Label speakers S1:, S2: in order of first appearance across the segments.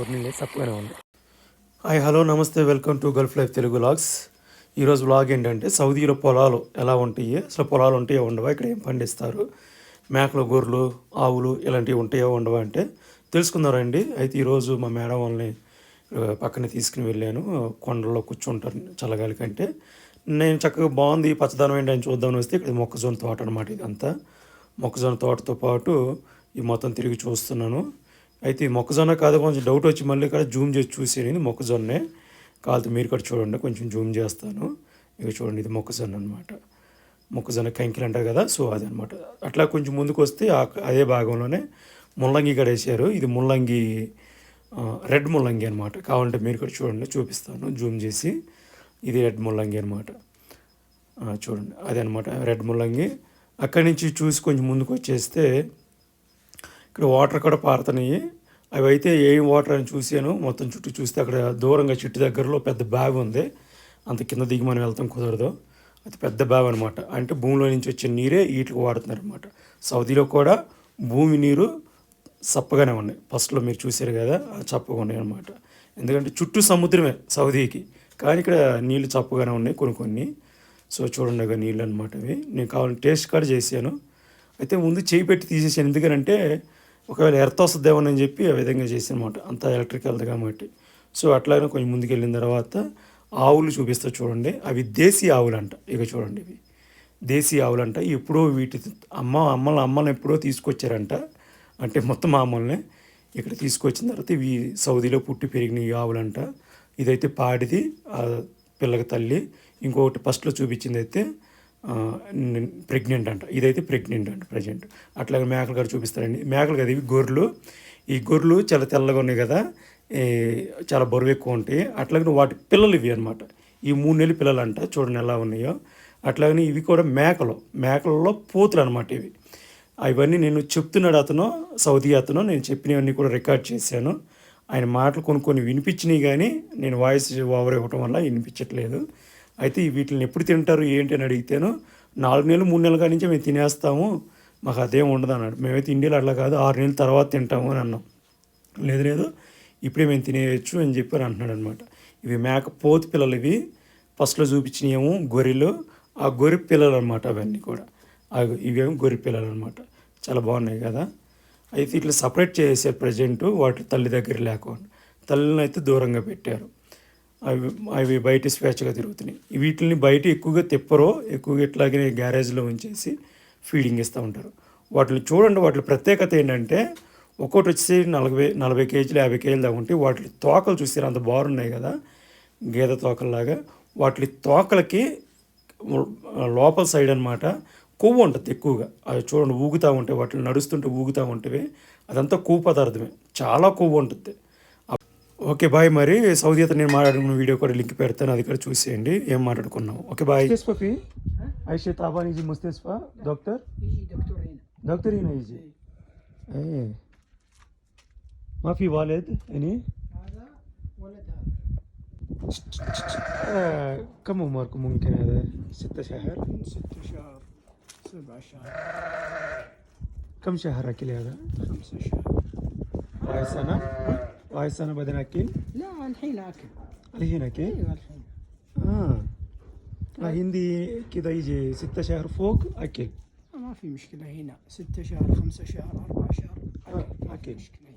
S1: ఊరిని తక్కువనే ఉంది. Hi hello namaste welcome to Gulf life Telugu logs. ఈరోజు వ్లాగ్ ఏంటంటే సౌదీలో పొలాలు ఎలా ఉంటాయి అసలు పొలాలు ఉంటాయో ఉండవా ఇక్కడ ఏం పండిస్తారు మేకలు గొర్రెలు ఆవులు ఇలాంటివి ఉంటాయో ఉండవా అంటే తెలుసుకుందారండి అయితే ఈరోజు మా మేడం వాళ్ళని పక్కన తీసుకుని వెళ్ళాను. కొండల్లో కూర్చుంటారు చల్లగాలి కంటే. నేను చక్కగా బాగుంది ఈ పచ్చదనం ఏంటి అని చూద్దామని వస్తే ఇక్కడ మొక్కజొన్న తోట అనమాట ఇదంతా. మొక్కజొన్న తోటతో పాటు ఈ మొత్తం తిరిగి చూస్తున్నాను. అయితే ఈ మొక్కజొన్న కాదు కొంచెం డౌట్ వచ్చి మళ్ళీ ఇక్కడ జూమ్ చేసి చూసేది మొక్కజొన్నే కాదు మీరు ఇక్కడ చూడండి కొంచెం జూమ్ చేస్తాను. ఇక చూడండి ఇది మొక్కజొన్న అనమాట మొక్కజొన్న కంకిలు అంటారు కదా సో అదనమాట అట్లా కొంచెం ముందుకు వస్తే ఆ- అదే భాగంలోనే ముల్లంగి ఇక్కడ వేసారు ఇది ముల్లంగి రెడ్ ముల్లంగి అనమాట కావాలంటే మీరు ఇక్కడ చూడండి చూపిస్తాను. జూమ్ చేసి ఇది రెడ్ ముల్లంగి అనమాట చూడండి అదే అనమాట రెడ్ ముల్లంగి. అక్కడి నుంచి చూసి కొంచెం ముందుకు వచ్చేస్తే ఇక్కడ వాటర్ కూడా పారుతున్నాయి. అవి అయితే ఏం వాటర్ అని చూశాను. మొత్తం చుట్టూ చూస్తే అక్కడ దూరంగా చెట్టు దగ్గరలో పెద్ద బ్యాగ్ ఉంది. అంత కింద దిగి మనం వెళ్తాం కుదరదు. అది పెద్ద బ్యాగ్ అనమాట అంటే భూమిలో నుంచి వచ్చే నీరే వీటికి వాడుతున్నారు అనమాట సౌదీలో కూడా భూమి నీరు చప్పగానే ఉన్నాయి. ఫస్ట్లో మీరు చూశారు కదా చప్పగా ఉన్నాయి అనమాట ఎందుకంటే చుట్టూ సముద్రమే సౌదీకి. కానీ ఇక్కడ నీళ్ళు చప్పగానే ఉన్నాయి కొన్ని కొన్ని. సో చూడండి నీళ్ళు అనమాట అవి. నేను కావాలని టేస్ట్ కూడా చేశాను. అయితే ముందు చేయి పెట్టి తీసేసాను. ఎందుకనంటే ఒకవేళ ఎర్త్ వస్తుందేమో అని చెప్పి ఆ విధంగా చేసాను అనమాట అంత ఎలక్ట్రికల్ కాబట్టి సో అట్లానే కొంచెం ముందుకు వెళ్ళిన తర్వాత ఆవులు చూపిస్తా చూడండి. అవి దేశీ ఆవులు అంట ఇక చూడండి ఇవి. దేశీ ఆవులు అంట ఎప్పుడో వీటి అమ్మ అమ్మల అమ్మలను ఎప్పుడో తీసుకొచ్చారంట. అంటే మొత్తం అమ్మల్ని ఇక్కడ తీసుకొచ్చిన తర్వాత ఇవి సౌదీలో పుట్టి పెరిగిన ఈ ఆవులంట. ఇదైతే పాడిది ఆ పిల్లకి తల్లి. ఇంకొకటి ఫస్ట్లో చూపించింది అయితే ప్రెగ్నెంట్ అంట. ఇదైతే ప్రెగ్నెంట్ అంట ప్రజెంట్ అట్లాగే మేకలు కూడా చూపిస్తారండి. మేకలు కదా ఇవి గొర్రెలు. ఈ గొర్రెలు చాలా తెల్లగా ఉన్నాయి కదా. ఈ చాలా బరువు ఎక్కువ ఉంటాయి. అట్లాగే వాటి పిల్లలు ఇవి అనమాట ఈ మూడు నెలలు పిల్లలు అంట చూడండి ఎలా ఉన్నాయో. అట్లాగని ఇవి కూడా మేకలు. మేకలలో పోతులు అనమాట ఇవి. అవన్నీ నేను చెప్తున్నాడు అతను సౌదీ అతను. నేను చెప్పినవన్నీ కూడా రికార్డ్ చేశాను. ఆయన మాటలు కొన్ని కొన్ని వినిపించినాయి కానీ నేను వాయిస్ ఓవర్ ఇవ్వటం వల్ల వినిపించట్లేదు. అయితే వీటిని ఎప్పుడు తింటారు ఏంటి అని అడిగితేను నాలుగు నెలలు మూడు నెలల కాడి నుంచి మేము తినేస్తాము. మాకు అదేం ఉండదు అన్నాడు. మేమైతే ఇండియాలో అట్లా కాదు ఆరు నెలల తర్వాత తింటాము అని అన్నాం. లేదు లేదు ఇప్పుడే మేము తినేయచ్చు అని చెప్పి అంటున్నాడు అనమాట ఇవి మేక పోతు పిల్లలు ఇవి. ఫస్ట్లో చూపించినవేమో గొర్రెలు. ఆ గొర్రె పిల్లలు అనమాట అవన్నీ కూడా. అవి ఇవేమో గొర్రె పిల్లలు అనమాట చాలా బాగున్నాయి కదా. అయితే ఇట్లా సపరేట్ చేసే ప్రజెంట్ వాటి తల్లి దగ్గర లేకుండా. తల్లిని అయితే దూరంగా పెట్టారు. అవి అవి బయట స్వేచ్ఛగా తిరుగుతున్నాయి. వీటిని బయట ఎక్కువగా తిప్పరో ఎక్కువగా ఇట్లాగే గ్యారేజ్లో ఉంచేసి ఫీడింగ్ ఇస్తూ ఉంటారు. వాటిని చూడండి వాటి ప్రత్యేకత ఏంటంటే ఒక్కొక్కటి వచ్చేసి నలభై నలభై కేజీలు యాభై కేజీలు దాకా ఉంటే వాటి తోకలు చూసారు అంత బాగున్నాయి కదా గేదె తోకల్లాగా. వాటి తోకలకి లోపల సైడ్ అన్నమాట కొవ్వు ఉంటుంది ఎక్కువగా. అవి చూడండి ఊగుతూ ఉంటాయి వాటిని నడుస్తుంటే ఊగుతూ ఉంటే అదంతా కొవ్వు పదార్థమే. చాలా కొవ్వు ఉంటుంది. ఓకే బాయ్ మరి సౌదీ అతను నేను మాట్లాడుకున్న వీడియో కూడా లింక్ పెడతాను అది కూడా చూసేయండి ఏం మాట్లాడుకున్నాం okay bye ముస్తేస్ఫా Aishe తాబాన్ easy ముస్తేస్ఫా doctor
S2: يجي دكتور هنا
S1: doctor هنا يجي ايه ما في والد يعني
S2: هذا ولد هذا
S1: آه كم عمركم ممكن هذا ستة شهر
S2: من ست شهر سبع شهر
S1: كم شهر أكل هذا
S2: خمسة شهر
S1: واحد سنة واحد سنة بعدين أكل؟
S2: لا الحين أكل.
S1: الحين أكل؟
S2: أيوه الحين.
S1: آه. آه، هندي كذا يجي ستة شهر فوق أكل.
S2: ما في مشكلة هنا. ستة شهر خمسة شهر أربعة شهر.
S1: آه،
S2: أكل ما في
S1: أكل.
S2: مشكلة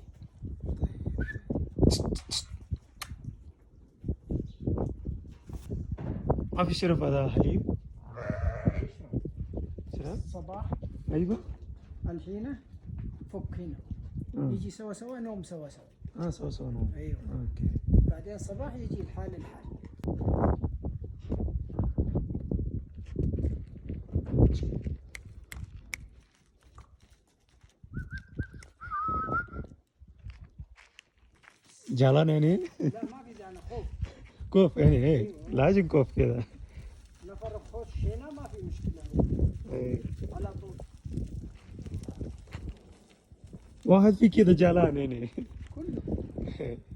S1: ما في شرب هذا حليب؟ شرب
S2: الصباح
S1: أيوه.
S2: الحين فك هنا.
S1: آه.
S2: يجي سوا سوا نوم سوا سوا.
S1: آه سو سو نو
S2: أيوه.
S1: أوكي.
S2: بعدين صباح يجي الحال الحال.
S1: جعلان يعني؟
S2: لا ما في دانا خوف.
S1: كوف يعني إيه؟ لازم كوف كذا
S2: نفر بخش هنا ما في مشكلة.
S1: إيه.
S2: على طول.
S1: واحد في كذا جعلان يعني.
S2: Okay.